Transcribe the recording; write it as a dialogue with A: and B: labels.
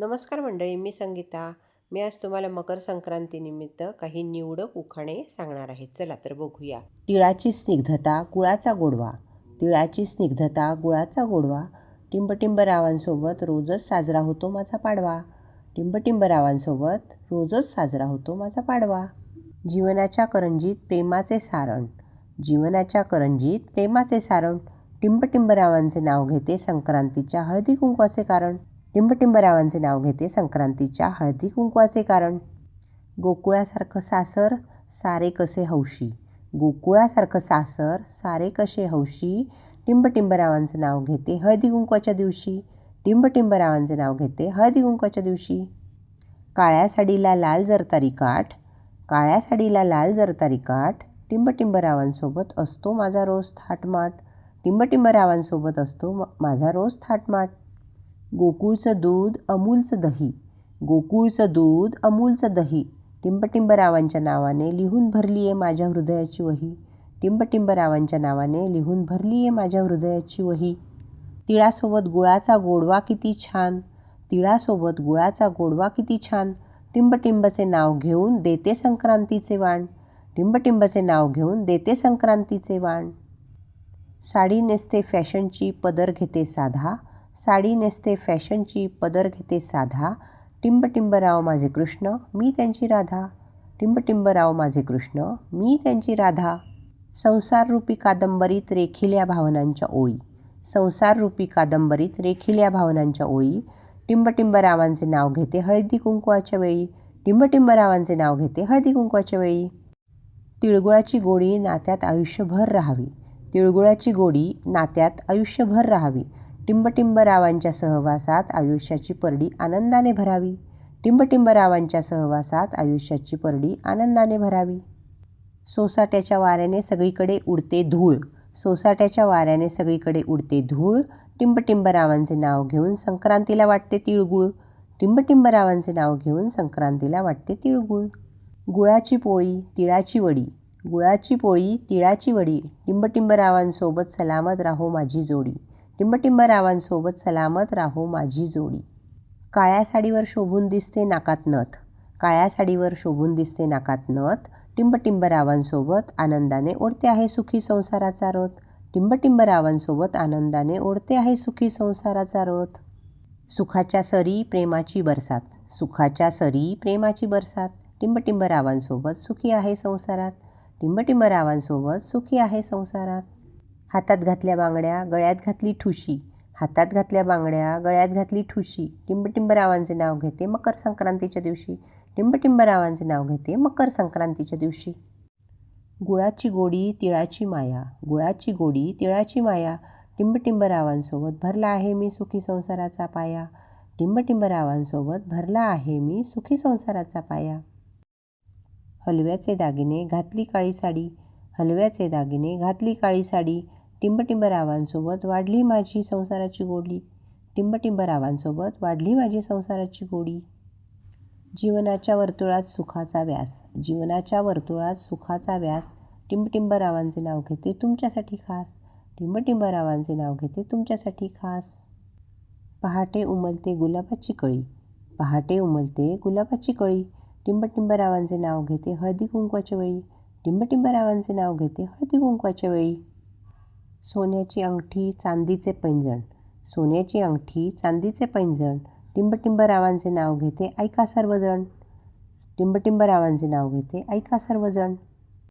A: नमस्कार मंडळी मी संगीता. मी आज तुम्हाला मकर संक्रांतीनिमित्त काही निवडक उखाणे सांगणार आहे. चला तर बघूया.
B: तिळाची स्निग्धता गुळाचा गोडवा. तिळाची स्निग्धता गुळाचा गोडवा. टिंबटिंब रावांसोबत रोजच साजरा होतो माझा पाडवा. टिंबटिंब रावांसोबत रोजच साजरा होतो माझा पाडवा. जीवनाच्या करंजीत प्रेमाचे सारण. जीवनाच्या करंजीत प्रेमाचे सारण. टिंबटिंब रावांचे नाव घेते संक्रांतीच्या हळदी कुंकवाचे कारण. टिंबटिंबरावांचे नाव घेते संक्रांतीच्या हळदी कुंकवाचे कारण. गोकुळासारखं सासर सारे कसे हौशी? गोकुळासारखं सासर सारे कसे हौशी? टिंबटिंबरावांचं नाव घेते हळदी कुंकवाच्या दिवशी. टिंबटिंबरावांचे नाव घेते हळदी कुंकवाच्या दिवशी. काळ्या साडीला लाल जरतारी काठ काळ्या साडीला लाल जरतारी काठ. टिंबटिंबरावांसोबत असतो माझा रोज थाटमाट. टिंबटिंबरावांसोबत असतो म- माझा रोज थाटमाट. गोकुळचं दूध अमूलचं दही. गोकुळचं दूध अमूलचं दही. टिंबटिंबरावांच्या नावाने लिहून भरली आहे माझ्या हृदयाची वही. टिंबटिंबरावांच्या नावाने लिहून भरली आहे माझ्या हृदयाची वही. तिळासोबत गुळाचा गोडवा किती छान. तिळासोबत गुळाचा गोडवा किती छान. टिंबटिंबचे नाव घेऊन देते संक्रांतीचे वाण. टिंबटिंबचे नाव घेऊन देते संक्रांतीचे वाण. साडी नेसते फॅशनची पदर घेते साधा. साडी नेसते फॅशनची पदर घेते साधा. टिंबटिंबराव माझे कृष्ण मी त्यांची राधा. टिंबटिंबराव माझे कृष्ण मी त्यांची राधा. संसाररूपी कादंबरीत रेखिल्या भावनांच्या ओळी. संसाररूपी कादंबरीत रेखिल्या भावनांच्या ओळी. टिंबटिंबरावांचे नाव घेते हळदी कुंकवाच्या वेळी. टिंबटिंबरावांचे नाव घेते हळदी कुंकवाच्या वेळी. तिळगुळाची गोडी नात्यात आयुष्यभर राहावी. तिळगुळाची गोडी नात्यात आयुष्यभर राहावी. टिंबटिंबरावांच्या सहवासात आयुष्याची परडी आनंदाने भरावी. टिंबटिंबरावांच्या सहवासात आयुष्याची परडी आनंदाने भरावी. सोसाट्याच्या वाऱ्याने सगळीकडे उडते धूळ. सोसाट्याच्या वाऱ्याने सगळीकडे उडते धूळ. टिंबटिंबरावांचे नाव घेऊन संक्रांतीला वाटते तिळगुळ. टिंबटिंबरावांचे नाव घेऊन संक्रांतीला वाटते तिळगुळ. गुळाची पोळी तिळाची वडी. गुळाची पोळी तिळाची वडी. टिंबटिंबरावांसोबत सलामत राहो माझी जोडी. टिंबटिंबरावांसोबत सलामत राहो माझी जोडी. काळ्या साडीवर शोभून दिसते नाकात नथ. काळ्या साडीवर शोभून दिसते नाकात नथ. टिंबटिंबरावांसोबत आनंदाने ओढते आहे सुखी संसाराचा रथ. टिंबटिंबरावांसोबत आनंदाने ओढते आहे सुखी संसाराचा रथ. सुखाच्या सरी प्रेमाची बरसात. सुखाच्या सरी प्रेमाची बरसात. टिंबटिंबरावांसोबत सुखी आहे संसारात. टिंबटिंबरावांसोबत सुखी आहे संसारात. हातात घातल्या बांगड्या गळ्यात घातली ठुशी. हातात घातल्या बांगड्या गळ्यात घातली ठुशी. टिंबटिंबरावांचे नाव घेते मकर संक्रांतीच्या दिवशी. टिंबटिंबरावांचे नाव घेते मकर संक्रांतीच्या दिवशी. गुळाची गोडी तिळाची माया. गुळाची गोडी तिळाची माया. टिंबटिंबरावांसोबत भरला आहे मी सुखी संसाराचा पाया. टिंबटिंबरावांसोबत भरला आहे मी सुखी संसाराचा पाया. हलव्याचे दागिने घातली काळी साडी. हलव्याचे दागिने घातली काळी साडी. टिंबटिंबरावांसोबत वाढली माझी संसाराची गोडी. टिंबटिंबरावांसोबत वाढली माझी संसाराची गोडी. जीवनाच्या वर्तुळात सुखाचा व्यास. जीवनाच्या वर्तुळात सुखाचा व्यास. टिंबटिंबरावांचे नाव घेते तुमच्यासाठी खास. टिंबटिंबरावांचे नाव घेते तुमच्यासाठी खास. पहाटे उमलते गुलाबाची कळी. पहाटे उमलते गुलाबाची कळी. टिंबटिंबरावांचे नाव घेते हळदी कुंकवाच्या वेळी. टिंबटिंबरावांचे नाव घेते हळदी कुंकवाच्या वेळी. सोन्याची अंगठी चांदीचे पैंजण. सोन्याची अंगठी चांदीचे पैंजण. टिंबटिंबरावांचे नाव घेते ऐका सर्वजण. टिंबटिंबरावांचे नाव घेते ऐका सर्वजण.